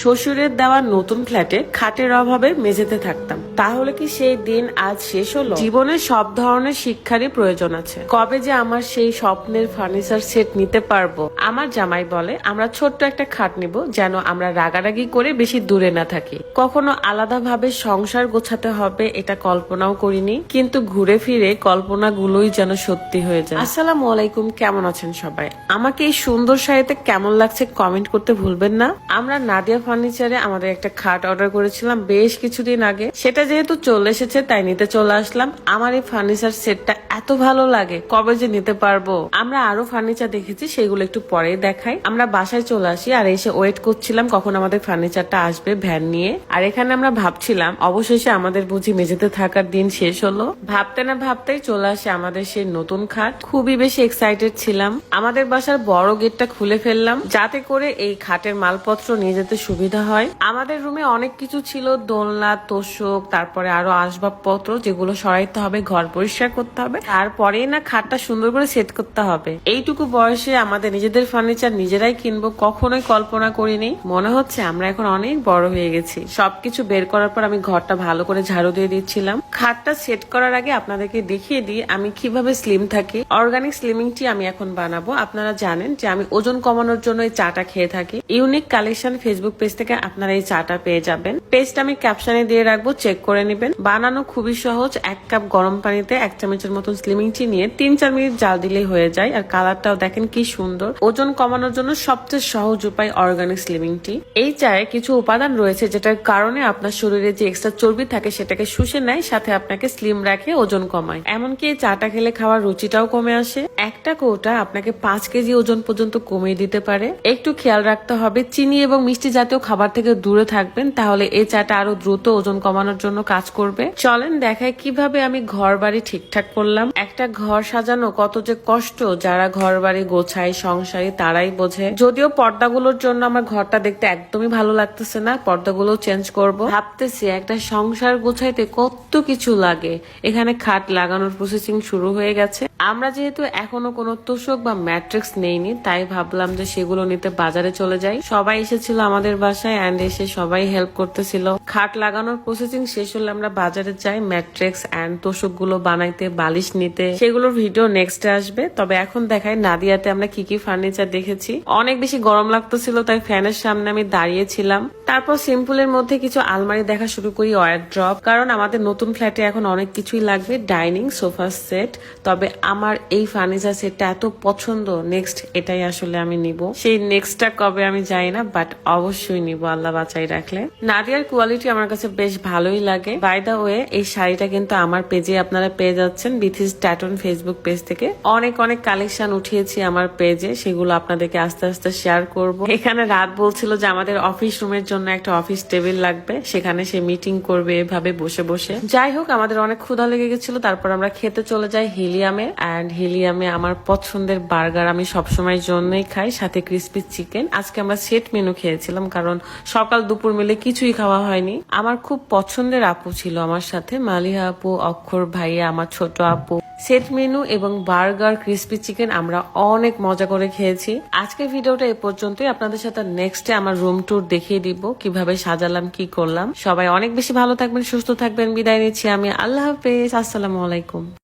শ্বশুরের দেওয়া নতুন ফ্ল্যাটে খাটের অভাবে মেঝেতে থাকতাম। তাহলে কি সেই দিন আজ শেষ হলো? জীবনে সব ধরনের শিক্ষারই প্রয়োজন আছে। কবে যে আমার সেই স্বপ্নের ফার্নিচার সেট নিতে পারব? আমার জামাই বলে, আমরা ছোট্ট একটা খাট নিব যেন আমরা রাগারাগি করে বেশি দূরে না থাকি। কখনো আলাদাভাবে সংসার গোছাতে হবে এটা কল্পনাও করিনি, কিন্তু ঘুরে ফিরে কল্পনাগুলোই যেন সত্যি হয়ে যায়। আসসালামু আলাইকুম, কেমন আছেন সবাই? আমাকে এই সুন্দর শাড়িতে কেমন লাগছে কমেন্ট করতে ভুলবেন না। আমরা নাদিয়া ফার্নিচারে আমাদের একটা খাট অর্ডার করেছিলাম বেশ কিছুদিন আগে। সেটা যেহেতু চলে এসেছে, তাই নিতে চলে আসলাম। আমার এই ফার্নিচার সেটটা এত ভালো লাগে, কবে যে নিতে পারব। আমরা আরও ফার্নিচার দেখেছি, সেগুলো একটু পরেই দেখাই। আমরা বাসায় চলে আসি আর এসে ওয়েট করছিলাম কখন আমাদের ফার্নিচারটা আসবে ভ্যান নিয়ে। আর এখানে আমরা ভাবছিলাম, অবশেষে আমাদের বুঝি মেঝেতে থাকার দিন শেষ হলো। ভাবতে না ভাবতেই চলে আসে আমাদের সেই নতুন খাট। খুবই বেশি এক্সাইটেড ছিলাম। আমাদের বাসার বড় গেটটা খুলে ফেললাম, যাতে করে এই খাটের মালপত্র নিয়ে যেতে সুবিধা হয়। আমাদের রুমে অনেক কিছু ছিল, দোলনা, তোষক, তারপরে আরও আসবাবপত্র যেগুলো সরাইতে হবে, ঘর পরিষ্কার করতে হবে। তারপরেই না খাটটা সুন্দর করে সেট করতে হবে। এইটুকু বয়সে আমাদের নিজেদের ফার্নিচার নিজেরাই কিনবো কখনোই কল্পনা করিনি। মনে হচ্ছে আমরা এখন অনেক বড় হয়ে গেছি। সবকিছু বের করার পর আমি ঘরটা ভালো করে ঝাড়ু দিয়ে দিচ্ছিলাম। খাটটা সেট করার আগে আপনাদেরকে দেখিয়ে দিই আমি কীভাবে স্লিম থাকি। অর্গানিক স্লিমিং টি আমি এখন বানাবো। আপনারা জানেন যে আমি ওজন কমানোর জন্য এই চাটা খেয়ে থাকি। ইউনিক কালেকশন ফেসবুক পেজ থেকে আপনারা এই চাটা পেয়ে যাবেন। পেজটা আমি ক্যাপশনে দিয়ে রাখব চেক করে নেবেন। বানানো খুবই সহজ, এক কাপ গরম পানিতে এক চামচের মতন স্লিমিং টি নিয়ে তিন চার মিনিট জাল দিলেই হয়ে যায়। আর কালারটাও দেখেন কি সুন্দর। ওজন কমানোর জন্য সবচেয়ে সহজ উপায় অর্গানিক স্লিমিং টি এই চায়ে কিছু উপাদান রয়েছে যেটার কারণে আপনার শরীরে যে এক্সট্রা চর্বি থাকে সেটাকে শুষে নেয়, সাথে আপনাকে স্লিম রাখে, ওজন কমায়। এমনকি এই চাটা খেলে খাওয়ার রুচিটাও কমে আসে। একটা কৌটা আপনাকে পাঁচ কেজি ওজন পর্যন্ত কমিয়ে দিতে পারে। একটু খেয়াল রাখতে হবে, চিনি এবং মিষ্টি জাতীয় খাবার থেকে দূরে থাকবেন, তাহলে এই চাটা আরও দ্রুত ওজন কমানোর জন্য কাজ করবে। চলেন দেখায় কীভাবে আমি ঘর বাড়ি ঠিকঠাক করলাম। একটা ঘর সাজানো কত যে কষ্ট, যারা ঘর বাড়ি গোছায়, সংসারী তারাই বোঝে। যদিও পর্দাগুলোর জন্য আমার ঘরটা দেখতে একদমই ভালো লাগতেছে না পর্দাগুলো চেঞ্জ করব। ভাবতেছি একটা সংসার গোছাইতে কত কিছু লাগে। এখানে খাট লাগানোর প্রসেসিং শুরু হয়ে গেছে। আমরা যেহেতু এখনও কোনো তোষক বা ম্যাট্রিক্স নেইনি, তাই ভাবলাম যে সেগুলো নিতে বাজারে চলে যাই। সবাই এসেছিল আমাদের বাসায় অ্যান্ড এসে সবাই হেল্প করতেছিল। খাট লাগানোর প্রসেসিং শেষ হলে আমরা বাজারে যাই ম্যাট্রিক্স অ্যান্ড তোষকগুলো বানাইতে, বালিশ নিতে। সেগুলোর ভিডিও নেক্সটে আসবে। তবে এখন দেখাই, নাদিয়াতে আমরা কি কি ফার্নিচার দেখেছি। অনেক বেশি গরম লাগতেছিল, তাই ফ্যানের সামনে আমি দাঁড়িয়েছিলাম। তারপর সিম্পলের মধ্যে কিছু আলমারি দেখা শুরু করি ওয়ার ড্রপ কারণ আমাদের নতুন ফ্ল্যাটে এখন অনেক কিছুই লাগবে ডাইনিং সোফা সেট তবে আমার এই ফার্নিচার সেটটা এত পছন্দ নেক্সট এটাই আসলে আমি নিব। সেই নেক্সটটা কবে আমি জানি না বাট অবশ্যই নিব, আল্লাহ বাঁচাই রাখলে। নাদিয়ার কোয়ালিটি আমার কাছে বেশ ভালোই লাগে। বাই দা ওয়ে এই শাড়িটা কিন্তু আমার পেজে আপনারা পেয়ে যাচ্ছেন বিথিস ট্যাটন ফেসবুক পেজ থেকে। অনেক অনেক কালেকশন উঠিয়েছি আমার পেজে, সেগুলো আপনাদেরকে আস্তে আস্তে শেয়ার করব। এখানে রাত বলছিল যে আমাদের অফিস রুমের জন্য একটা অফিস টেবিল লাগবে। সেখানে সে মিটিং করবে এভাবে বসে বসে। যাই হোক, আমাদের অনেক ক্ষুধা লেগে গেছিল। তারপর আমরা খেতে চলে যাই হিলিয়ামে। অ্যান্ড হিলিয়ামে আমার পছন্দের বার্গার আমি সবসময় জন্যই খাই, সাথে ক্রিসপি চিকেন আজকে আমরা সেট মেনু খেয়েছিলাম, কারণ সকাল দুপুর মিলে কিছুই খাওয়া হয়নি। আমার খুব পছন্দের আপু ছিল আমার সাথে। মালিহা আপু, অক্ষর ভাইয়া, আমার ছোট আপু। সেট মেনু এবং বার্গার, ক্রিসপি চিকেন আমরা অনেক মজা করে খেয়েছি। আজকের ভিডিওটা এ পর্যন্তই। আপনাদের সাথে নেক্সটে আমার রুম ট্যুর দেখিয়ে দিব, কীভাবে সাজালাম, কি করলাম। সবাই অনেক বেশি ভালো থাকবেন, সুস্থ থাকবেন। বিদায় নিচ্ছি আমি। আল্লাহ হাফেজ। আসসালামু আলাইকুম।